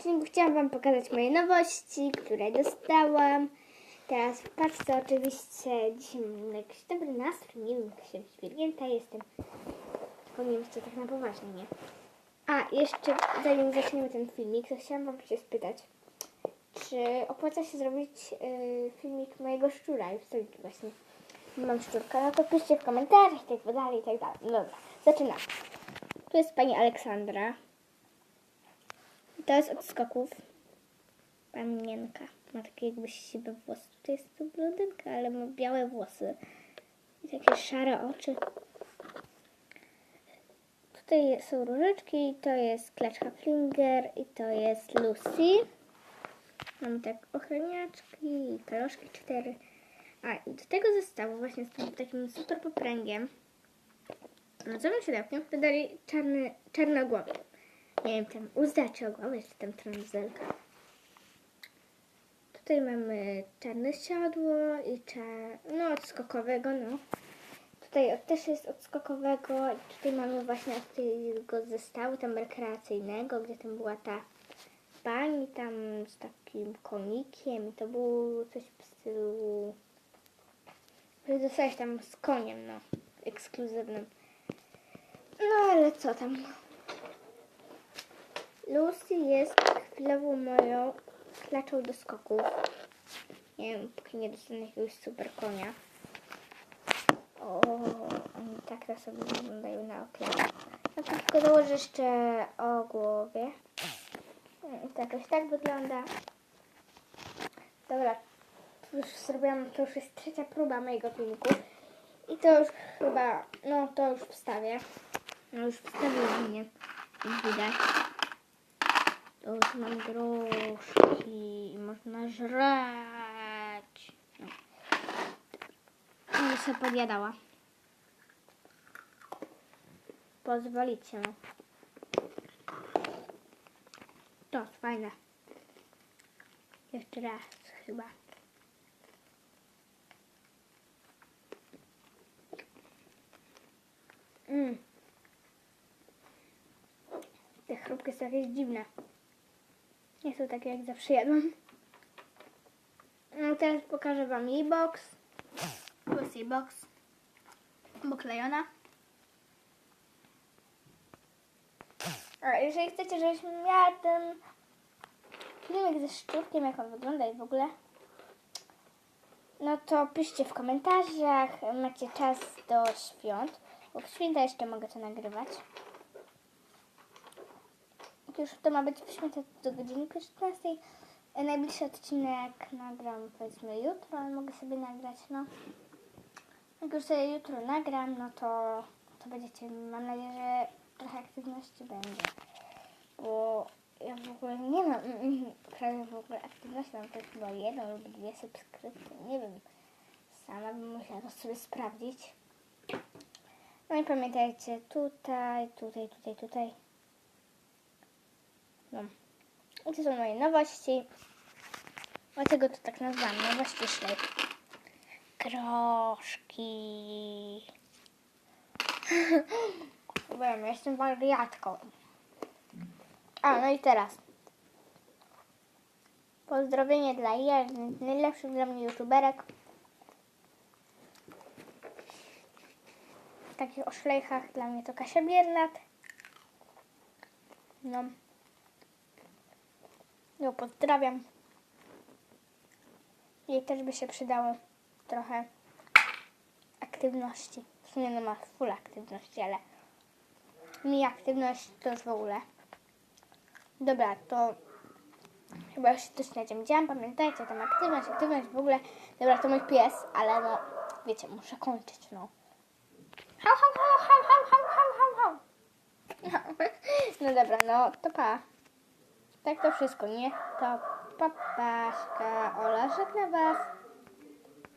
odcinku chciałam Wam pokazać moje nowości, które dostałam. Teraz patrzcie, oczywiście dzisiaj mam jakiś dobry nastrój, nie wiem, jak się święta jestem. Tylko nie wiem, czy tak na poważnie, nie? A, jeszcze zanim zaczniemy ten filmik, to chciałam Wam się spytać, czy opłaca się zrobić y, filmik mojego szczura i wstawić właśnie mam szczurka, no to piszcie w komentarzach i tak dalej, i tak dalej. No dobra, zaczynamy. Tu jest pani Aleksandra. To jest od skoków. Panienka. Ma takie jakby siwe włosy. To jest tu blondynka, ale ma białe włosy. I takie szare oczy. Tutaj są różyczki. To jest Kleczka Flinger i to jest Lucy. Mamy tak ochraniaczki i kaloszki cztery. A i do tego zestawu właśnie z tym takim super popręgiem Nadzorem siodełkiem dodali czarny, czarnogłowy. Nie wiem, tam uzda czy czy tam trązelka. Tutaj mamy czarne siodło i czar... no od skokowego, no. Tutaj też jest od skokowego. I tutaj mamy właśnie od tego zestawu tam rekreacyjnego, gdzie tam była ta pani tam z takim konikiem i to było coś w stylu... dostałeś tam z koniem, no, ekskluzywnym. No ale co tam? Lucy jest chwilową moją klaczą do skoków. Nie wiem, póki nie dostanę jakiegoś super konia. O, oni tak na sobie wyglądają na oklep. No tylko założę jeszcze o głowie. Mm, To jakoś tak wygląda. Dobra, już zrobiłam, to już jest trzecia próba mojego filmiku. I to już chyba, no to już wstawię. No już wstawiłam, nie? Widać. To już mam groszki można żreć. No. I się podjadała. Pozwolicie, no. To fajne. Jeszcze raz chyba. Mm. Te chrupki są jakieś dziwne. Nie są takie jak zawsze jadłam. No teraz pokażę wam jej box. Tu jest jej box. Poklejona. A jeżeli chcecie, żebyśmy miała ten filmik ze szczurkiem, jak on wygląda i w ogóle, no to piszcie w komentarzach. Macie czas do świąt. Bo w święta jeszcze mogę to nagrywać. Już to ma być w święta do godziny 16. E, Najbliższy odcinek nagram powiedzmy jutro, ale mogę sobie nagrać, no. Jak już sobie jutro nagram, no to, to będziecie, mam nadzieję, że trochę aktywności będzie. Bo ja w ogóle nie mam prawie w ogóle aktywności, mam tylko chyba jedną lub dwie subskrypcje, nie wiem. Sama bym musiała to sobie sprawdzić. No i pamiętajcie, tutaj, tutaj, tutaj, tutaj. No. I to są moje nowości. Dlatego to tak nazwałam, nowości szlej. Kroszki. Wiem, jestem wariatką. A, no i teraz. Pozdrowienie dla jednej z najlepszych dla mnie youtuberek. W takich oszlejchach dla mnie to Kasia Biernat. No. Ją pozdrawiam. Jej też by się przydało trochę aktywności. W sumie no ma full aktywności, ale mi aktywność to już w ogóle. Dobra, to chyba już się coś na tym działam. Pamiętajcie, tam aktywność, aktywność w ogóle. Dobra, to mój pies, ale no, wiecie, muszę kończyć, no. Hał, hał, hał, hał, hał, hał, hał, hał, hał. No, no dobra, no to pa. Tak to wszystko, nie? To papaśka Ola żegna Was.